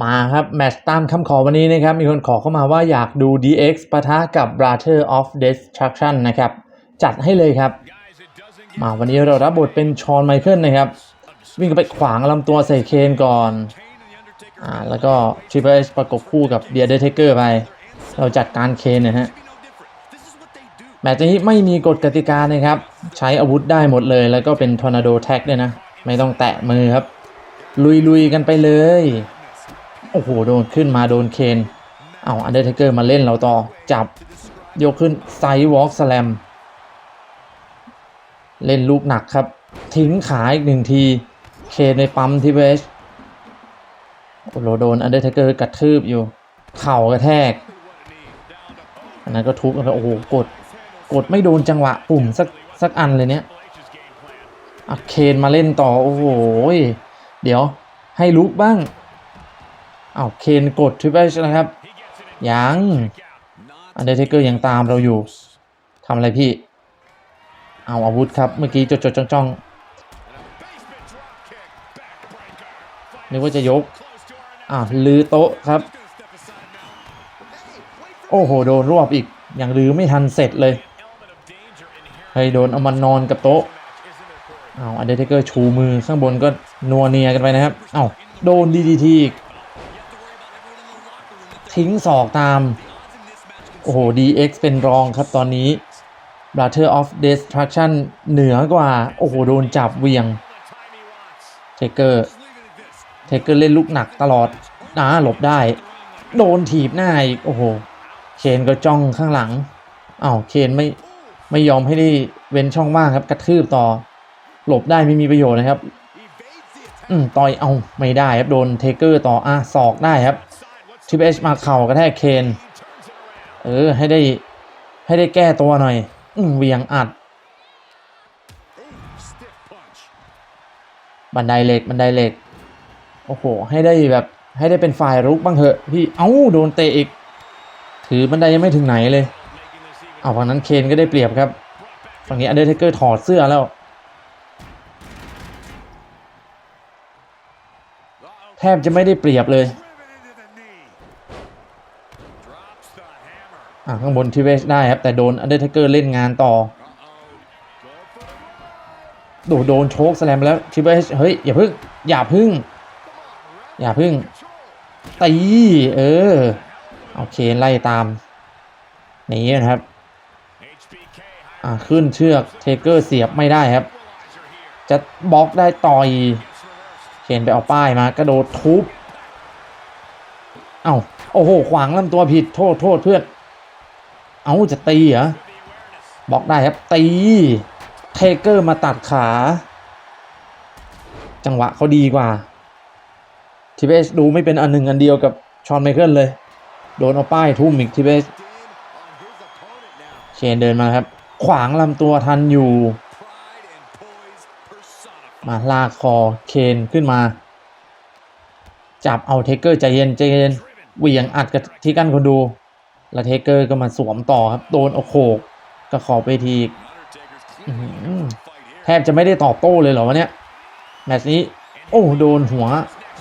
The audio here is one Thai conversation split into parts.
มาครับ แมตช์ตามคำขอวันนี้นะครับ มีคนขอเข้ามาว่าอยากดู DX ปะทะกับ Brother of Destruction นะครับ จัดให้เลยครับ มาวันนี้เรารับบทเป็นชอนไมเคิลนะครับ วิ่งไปขวางลำตัวใส่เคนก่อนอ่าแล้วก็ Triple H ประกบคู่กับเบียร์เดเทเกอร์ไป เราจัดการเคนนะฮะแมตช์นี้ไม่มีกฎกติกานะครับ ใช้อาวุธได้หมดเลย แล้วก็เป็นทอร์นาโดแท็กด้วยนะ ไม่ต้องแตะมือครับ ลุยๆกันไปเลย โอ้โห โดนขึ้นมาโดนเคน เอาอันเดอร์เทเกอร์มาเล่นเราต่อ จับ ยกขึ้นไซวอล์กสแลม เล่นลูกหนักครับ ทิ้งขาอีกหนึ่งที เคนในปั๊มที่เวชโอ้โหโดนอันเดอร์เทเกอร์กระทืบอยู่ เข่ากระแทก อันนั้นก็ทุบแล้วโอ้โห กด กดไม่โดนจังหวะปุ่มสักสักอันเลยเนี้ยอเคนมาเล่นต่อ โอ้โห เดี๋ยวให้ลุกบ้าง เอาเคนกดทริปเปิลนะครับ ยังอันเดอร์เทเกอร์ยังตามเราอยู่ทำอะไรพี่ เอาอาวุธครับ เมื่อกี้จดจดจ้องจ้องนึกว่าจะยกอ่าลือโต๊ะครับ โอ้โห โดนรวบอีกยังลือไม่ทันเสร็จเลยเฮ้ยโดนเอามานอนกับโต๊ะเอาอันเดอร์เทเกอร์ชูมือข้างบนก็นัวเนียกันไปนะครับ เอาโดนดีดีทีอีก ทิ้งศอกตาม โอ้โห DX เป็นรองครับตอนนี้ Brother of Destruction เหนือกว่า โอ้โห โดนจับเวียงเทเกอร์เทเกอร์เล่นลูกหนักตลอดนะหลบได้ โดนถีบหน้าอีก โอ้โห เคนก็จ้องข้างหลังอ้าวเคนไม่ไม่ยอมให้ได้เว้นช่องว่างครับ กระทืบต่อ หลบได้ไม่มีประโยชน์นะครับ อืมต่อยเอาไม่ได้ครับ โดนเทเกอร์ต่ออะศอกได้ครับ ทิปเอชมาเข่ากระแทกเคนเออให้ได้ให้ได้แก้ตัวหน่อยอเวียงอัด บันไดเหล็กบันไดเหล็ก โอ้โห ให้ได้แบบให้ได้เป็นฝ่ายรุกบ้างเถอะพี่เอ้าโดนเตะอีก ถือบันไดยังไม่ถึงไหนเลยเอาฝั่งนั้นเคนก็ได้เปรียบครับฝั่งนี้อันเดอร์เทเกอร์ถอดเสื้อแล้วแทบจะไม่ได้เปรียบเลย อะข้างบนทีเวชได้ครับ แต่โดนอันเดอร์เทเกอร์เล่นงานต่อโดโดนโชกแสลมไปแล้วทีเวชเฮ้ย อย่าพึ่ง อย่าพึ่ง อย่าพึ่งตีเออเอาเคนไล่ตามนี่นะครับ อะขึ้นเชือกเทเกอร์เสียบไม่ได้ครับ จะบล็อกได้ต่อยเคนไปเอาป้ายมากระโดดทุบเอ้าโอ้โห ขวางลำตัวผิดโทษโทษเพื่อน เอาจะตีเหรอบอกได้ครับตีเทเกอร์มาตัดขา จังหวะเขาดีกว่าทีเบสดูไม่เป็นอันหนึ่งอันเดียวกับชอนไมเคิลเลย โดนเอาป้ายทุ่มอีกทีเบสเชนเดินมาครับ ขวางลำตัวทันอยู่ มาลากคอเคนขึ้นมา จับเอาเทเกอร์ใจเย็นใจเย็นเหวี่ยงอัดกับที่กั้นคนดู แล้วเทเกอร์ก็มาสวมต่อครับ โดนเอโขกกระขอบไปทีแทบจะไม่ได้ตอบโต้เลยเหรอวะเนี้ยแมตช์นี้ โอ้โดนหัว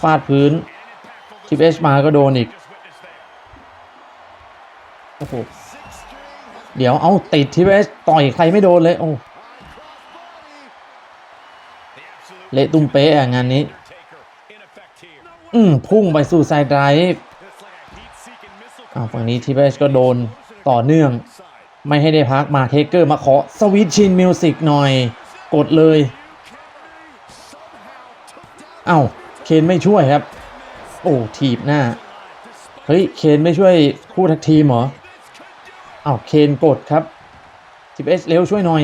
ฟาดพื้นทิปเอชมาก็โดนอีกโอ้โหเดี๋ยวเอาติดทิปเอชต่อยใครไม่โดนเลยโอ้เละตุ้มเป๊ะอะงานนี้ อืมพุ่งไปสู่ไซด์ไดรฟ์ อ่าฝั่งนี้ทิปเอชก็โดนต่อเนื่อง ไม่ให้ได้พักมาเทเกอร์มาขอสวิตชินมิวสิกหน่อย กดเลยเอ้าเคนไม่ช่วยครับ โอ้ถีบหน้า เฮ้ย เคนไม่ช่วยคู่ทักทีมเหรอเอ้าเคนกดครับทิปเอสเร็วช่วยหน่อย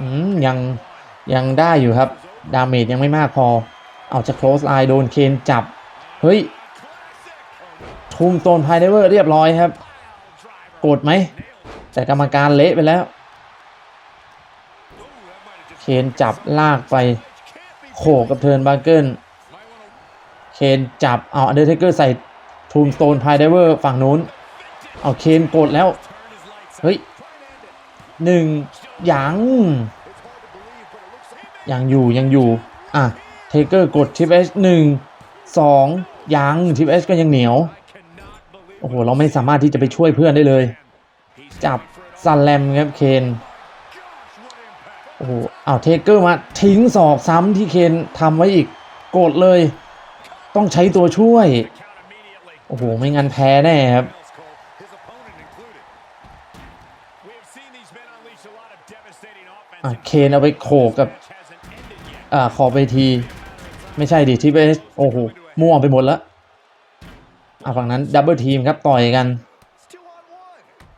อืมยังยังได้อยู่ครับ ดาเมจยังไม่มากพอ เอาจะ close eye โดนเคนจับ เฮ้ย ทุมโตนพายเดเวอร์เรียบร้อยครับ โกดไหม แต่กรรมการเละไปแล้ว เคนจับลากไป โขกกับเทิร์นบาร์เกิลเคนจับเอาอันเดอร์เทเกอร์ใส่ทูมสโตนพายเดเวอร์ฝั่งนู้น เอาเคนกดแล้ว เฮ้ยหนึ่งยังยังอยู่ยังอยู่ อะ เทเกอร์กดทิปเอชหนึ่งสองยังทีเอสก็ยังเหนียว โอ้โห เราไม่สามารถที่จะไปช่วยเพื่อนได้เลย จับซันแลมครับเคน โอ้โหเอาเทเกอร์มาทิ้งศอกซ้ำที่เคนทำไว้อีกโกรธเลย ต้องใช้ตัวช่วย โอ้โห ไม่งั้นแพ้แน่ครับเคนเอาไปโขกกับอ่าขอบเวที ไม่ใช่ดิที่ไป โอ้โห ม่วงไปหมดแล้ว อะฝั่งนั้นดับเบิลทีมครับต่อยกัน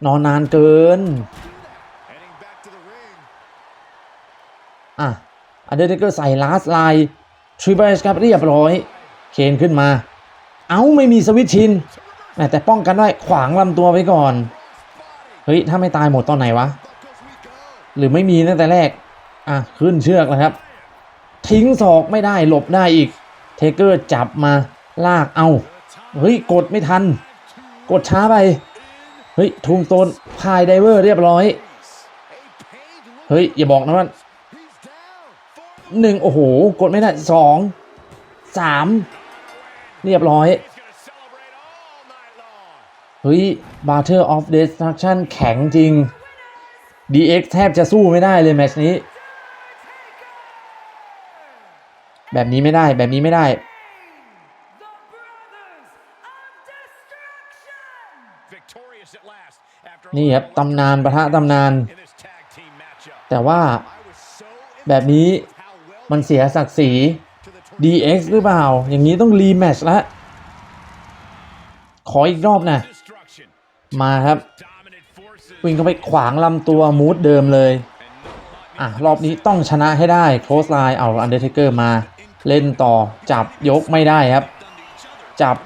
นอนนานเกิน อะอันเดอร์เทเกอร์ใส่ลาสไลน์ทริปเปิลครับเรียบร้อย เคนขึ้นมา เอ้าไม่มีสวิตชินแหมแต่ป้องกันได้ขวางลำตัวไว้ก่อน เฮ้ย ถ้าไม่ตายหมดตอนไหนวะ หรือไม่มีตั้งแต่แรก อะ ขึ้นเชือกแล้วครับ ทิ้งศอกไม่ได้หลบได้อีก เทเกอร์จับมาลากเอา เฮ้ย กดไม่ทัน กดช้าไป เฮ้ย ทุงโตนพายไดเวอร์เรียบร้อย เฮ้ย อย่าบอกนะว่าหนึ่งโอ้โห กดไม่ได้สองสามเรียบร้อย เฮ้ย Battle of Destruction แข็งจริง DX แทบจะสู้ไม่ได้เลยแมชนี้ แบบนี้ไม่ได้แบบนี้ไม่ได้ นี่ครับตำนานประทะตำนาน แต่ว่าแบบนี้มันเสียศักดิ์ศรี DX หรือเปล่า อย่างนี้ต้องรีแมตช์แล้วขออีกรอบนะ มาครับ วิ่งเข้าไปขวางลำตัวมูดเดิมเลย อะ รอบนี้ต้องชนะให้ได้ โคสไลน์เอาอันเดอร์เทเกอร์มา เล่นต่อจับยกไม่ได้ครับ จับ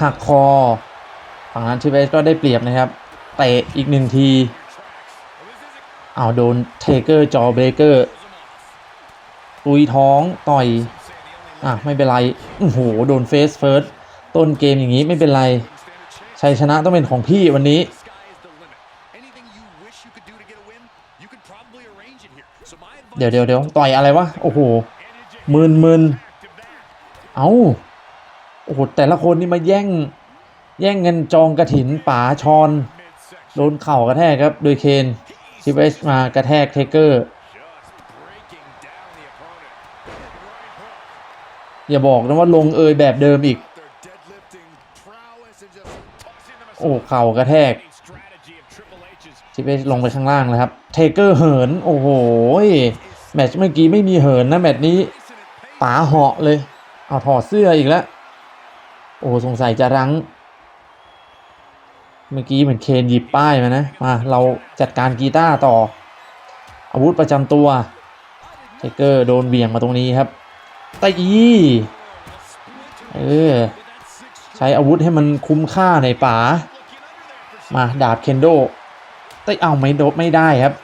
หักคอฝั่งนั้นทีเวสก็ได้เปรียบนะครับ เตะอีกหนึ่งทีเอาโดนเทเกอร์จอเบรเกอร์ตุยท้องต่อย อะ ไม่เป็นไรโอ้โหโดนเฟสเฟิร์สต้นเกมอย่างนี้ไม่เป็นไรชัยชนะต้องเป็นของพี่วันนี้ เดี๋ยวเดี๋ยวเดี๋ยวต่อยอะไรวะ โอ้โหมืนมืนเอาโอ้โหแต่ละคนนี่มาแย่ง แย่งเงินจองกระถินป๋าชอน โดนเข่ากระแทกครับ โดยเคนชิปเวชมากระแทกเทเกอร์ อย่าบอกนะว่าลงเอยแบบเดิมอีก โอ้เข่ากระแทกชิปเวชลงไปข้างล่างแล้วครับ เทเกอร์เหิน โอ้โห แมตช์เมื่อกี้ไม่มีเหินนะ แมตช์นี้ป๋าเหาะเลย เอาถอดเสื้ออีกแล้ว โอ้สงสัยจะรั้ง เมื่อกี้เหมือนเคนหยิบป้ายมานะมาเราจัดการกีตาร์ต่อ อาวุธประจำตัวเทเกอร์โดนเบี่ยงมาตรงนี้ครับตะอีเออใช้อาวุธให้มันคุ้มค่าในป๋ามาดาบเคนโดตะเอาไม่โดบไม่ได้ครับ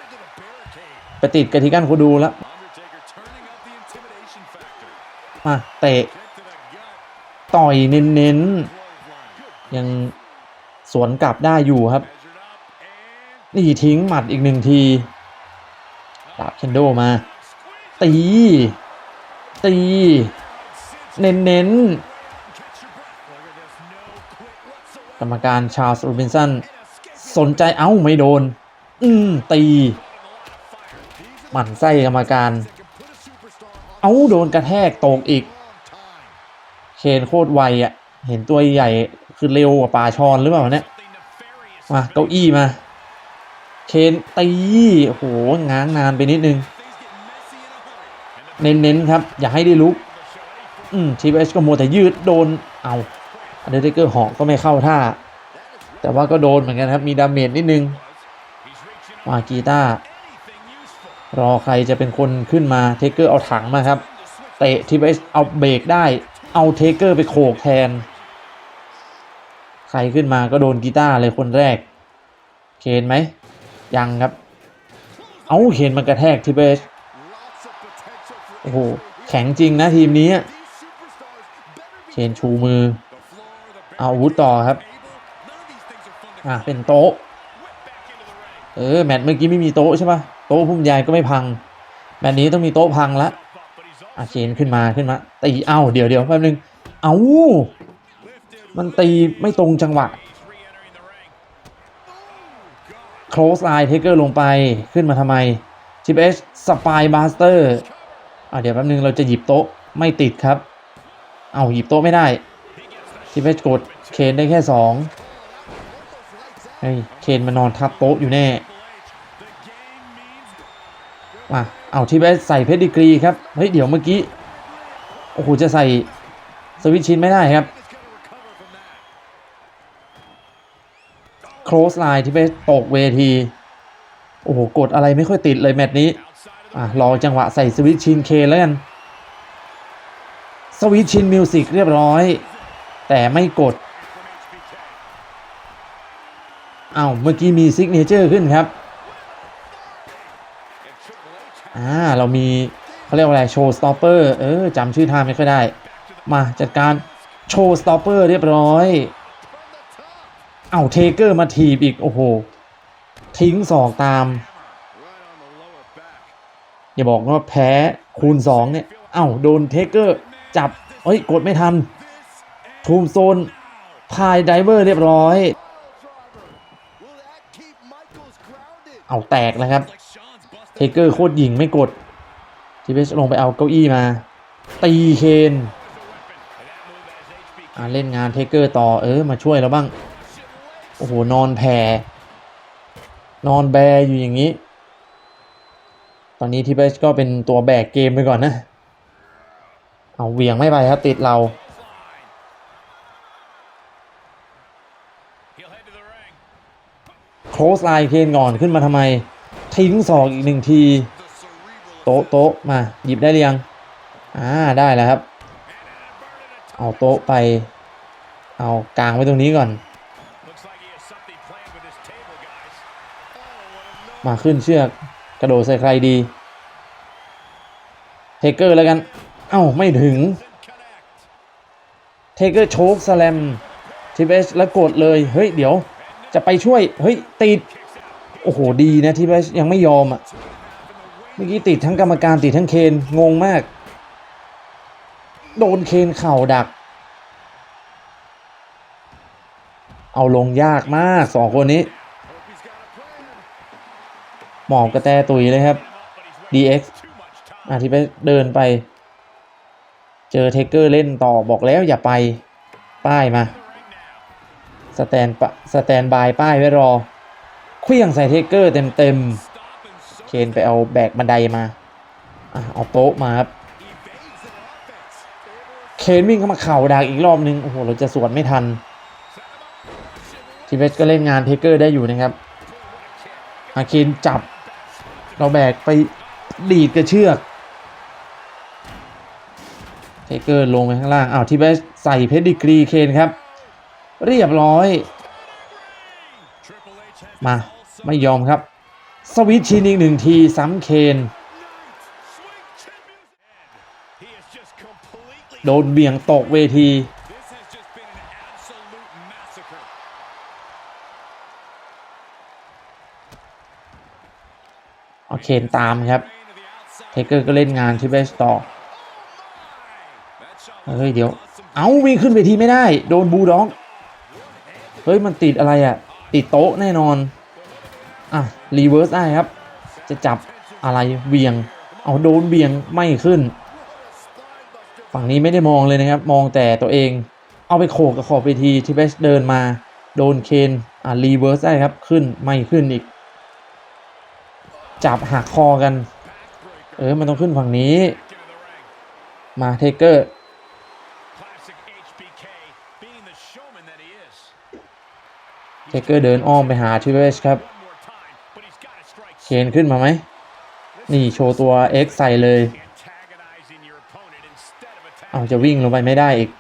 ไปติดกระทิกันคูดูแล้วมาเตะต่อยเน้นๆยัง สวนกลับได้อยู่ครับ นี่ทิ้งหมัดอีกหนึ่งทีดาบเคนโดมา ตี ตี เน้นๆกรรมการชาร์ลส์โรบินสันสนใจเอ้าไม่โดน อืม ตี หมั่นไส้กรรมการ เอ้า โดนกระแทกตกอีก เคนโคตรไวอะ่ะ เห็นตัวใหญ่ คือเร็วกว่าปลาชอนหรือเปล่าเนี่ยมาเก้าอี้มา เคนตีโอ้โหง้างนานไปนิดนึง เน้นๆครับ อย่าให้ได้ลุกอืมทีเอสก็โมวแต่ยืดโดนเอาอันเดอร์เทเกอร์หอกก็ไม่เข้าท่า แต่ว่าก็โดนเหมือนกันครับ มีดาเมจนิดนึงมากีตาร์รอใครจะเป็นคนขึ้นมาเทเกอร์เอาถังมาครับ เตะทีเอสเอาเบรกได้เอาเทเกอร์ไปโขกแทน ใครขึ้นมาก็โดนกีตาร์เลยคนแรก เคนไหม ยังครับ เอาเคนมันกระแทกทีเบสโอ้โห แข็งจริงนะทีมนี้ เคนชูมือ เอาอาวุธต่อครับ อะ เป็นโต๊ะ เออ แมตช์เมื่อกี้ไม่มีโต๊ะใช่ปะโต๊ะพุ่มใหญ่ก็ไม่พัง แมตช์นี้ต้องมีโต๊ะพังละอะเคนขึ้นมาขึ้นมาตีเอ้าเดี๋ยวเดี๋ยวแป๊บนึง เอา มันตีไม่ตรงจังหวะ close line taker ลงไปขึ้นมาทำไมชิปเอชสปายบาสเตอร์อะเดี๋ยวแป๊บนึงเราจะหยิบโต๊ะไม่ติดครับ เอาหยิบโต๊ะไม่ได้ชิปเอชกดเคนได้แค่สองเฮ้ยเคนมานอนทับโต๊ะอยู่แน่มาเอาชิปเอชใส่เพชรดีกรีครับ เฮ้ย เดี๋ยวเมื่อกี้ โอ้โห จะใส่สวิตช์ชินไม่ได้ครับ close line ที่ไปตกเวที โอ้โห กดอะไรไม่ค่อยติดเลยแมตช์นี้อะรอจังหวะใส่สวิตชินเคนแล้วกัน สวิตชินมิวสิกเรียบร้อย แต่ไม่กดเอ้าเมื่อกี้มีซิกเนเจอร์ขึ้นครับอ่าเรามีเขาเรียกว่าอะไรโชว์สต็อปเปอร์เออจำชื่อท่าไม่ค่อยได้ มาจัดการโชว์สต็อปเปอร์เรียบร้อย เอาเทเกอร์มาถีบอีก โอ้โห ทิ้งสองตาม อย่าบอกว่าแพ้คูณ2เนี่ย เอ้าโดนเทเกอร์จับเฮ้ย กดไม่ทัน ทูมโซนพายไดเวอร์เรียบร้อย เอาแตกแล้วครับ เทเกอร์โคตรหญิงไม่กด ทีเวชลงไปเอาเก้าอี้มา ตีเคนเล่นงานเทเกอร์ต่อเออ มาช่วยเราบ้าง โอ้โห นอนแผ่นอนแบอยู่อย่างนี้ ตอนนี้ทีเบสก็เป็นตัวแบกเกมไปก่อนนะ เอาเวียงไม่ไปครับติดเรา โคสไลน์เคนก่อนขึ้นมาทำไม ทิ้งศอกอีกหนึ่งที โต๊ะโต๊ะมา หยิบได้หรือยัง อ่า ได้แล้วครับ เอาโต๊ะไป เอากลางไว้ตรงนี้ก่อน มาขึ้นเชือกกระโดดใส่ใครดี เทเกอร์แล้วกัน เอ้า ไม่ถึง เทเกอร์โชกสแลมทีเบสแล้วกดเลย เฮ้ย เดี๋ยว จะไปช่วย เฮ้ย ติด โอ้โห ดีนะทีเบสยังไม่ยอมอะ เมื่อกี้ติดทั้งกรรมการติดทั้งเคน งงมาก โดนเคนเข่าดัก เอาลงยากมากสองคนนี้ หมอบกระแตตุยเลยครับ DX อะที่ไปเดินไป เจอเทเกอร์เล่นต่อบอกแล้วอย่าไป ป้ายมา สแตนปะสแตนบายป้ายไว้รอเคลื่องใส่เทเกอร์เต็มเต็มๆเคนไปเอาแบกบันไดมาอะเอาโต๊ะมาครับเคนวิ่งเข้ามาเข่าดักอีกรอบนึง โอ้โห เราจะสวนไม่ทัน ทีเวสก็เล่นงานเทเกอร์ได้อยู่นะครับอาเคนจับ เราแบกไปดีดกระเชือกเทเกอร์ลงไปข้างล่างอ้าวทีเวสใส่เพชรดีกรีเคนครับ เรียบร้อย มา ไม่ยอมครับ สวิตช์ชินอีกหนึ่งทีซ้ำเคนโดนเบี่ยงตกเวที เอาเคนตามครับ เทเกอร์ก็เล่นงานที่เบสต่อเฮ้ยเดี๋ยว เอาวิ่งขึ้นเวทีไม่ได้ โดนบูด็อก เฮ้ยมันติดอะไรอะ่ะ ติดโต๊ะแน่นอน อะ รีเวิร์สได้ครับ จะจับอะไรเบี่ยง เอาโดนเบี่ยงไม่ขึ้น ฝั่งนี้ไม่ได้มองเลยนะครับ มองแต่ตัวเอง เอาไปโขกกับขอบเวทีที่เบสเดินมา โดนเคน อะรีเวิร์สได้ครับ ขึ้นไม่ขึ้นอีก จับหักคอกัน เออ มันต้องขึ้นฝั่งนี้ มาเทเกอร์เทเกอร์เดินอ้อมไปหาทิเวสครับเคนขึ้นมาไหม นี่โชว์ตัว X ใส่เลย เอาจะวิ่งลงไปไม่ได้อีก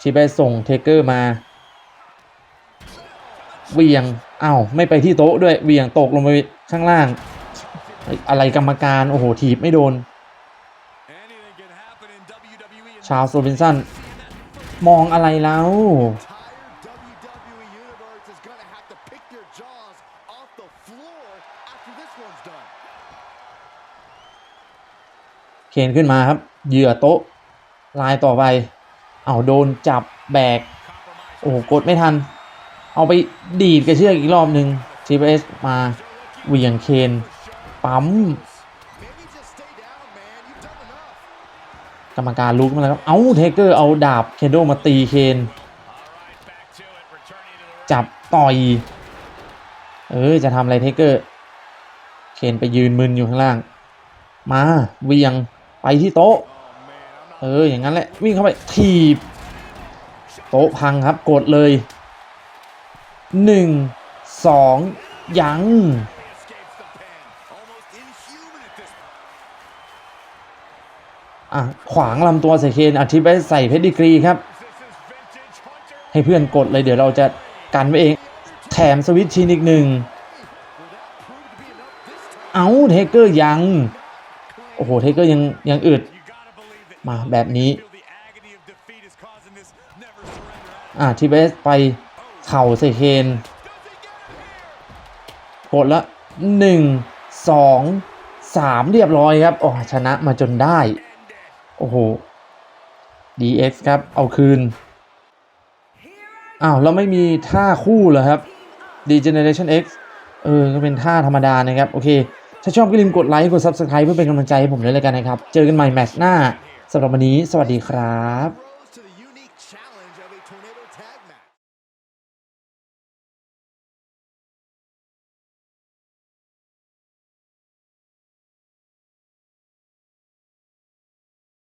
ทิเวสส่งเทเกอร์มาเวียง อ้าวไม่ไปที่โต๊ะด้วยเวียงตกลงไปข้างล่าง อะไรกรรมการ โอ้โห ถีบไม่โดน ชาวโซบินสันมองอะไรแล้วเคนขึ้นมาครับ เหยื่อโต๊ะ ลายต่อไป เอาโดนจับแบก โอ้โห กดไม่ทัน เอาไปดีดกระเชือกอีกรอบหนึ่ง TPS มาเวียงเคนปั๊มกรรมการลุกมาแล้วครับ เอาเทเกอร์เอาดาบเคนโดมาตีเคน จับต่อย เออจะทำอะไรเทเกอร์ เคนไปยืนมึนอยู่ข้างล่าง มาเวียงไปที่โต๊ะ เอออย่างนั้นแหละวิ่งเข้าไป ถีบ โต๊ะพังครับกดเลย หนึ่งสองยังอะขวางลำตัวใส่เคนอาทิตย์ไปใส่เพชรดีกรีครับ ให้เพื่อนกดเลยเดี๋ยวเราจะกันไว้เอง แถมสวิตช์ชินอีกหนึ่ง เอาเทเกอร์ยัง โอ้โห เทเกอร์ยังยังอึด มาแบบนี้ อะทีเบสไป เข่าใส่เคนกดละหนึ่งสองสามเรียบร้อยครับโอ้ชนะมาจนได้ โอ้โห DX ครับ เอาคืน อ้าว แล้วไม่มีท่าคู่เหรอครับ Degeneration X เออ ก็เป็นท่าธรรมดานะครับ โอเค ถ้าชอบก็ลืมกดไลค์ กด Subscribe เพื่อเป็นกำลังใจให้ผมด้วยแล้วกันนะครับ เจอกันใหม่แมตช์หน้าสำหรับวันนี้ สวัสดีครับ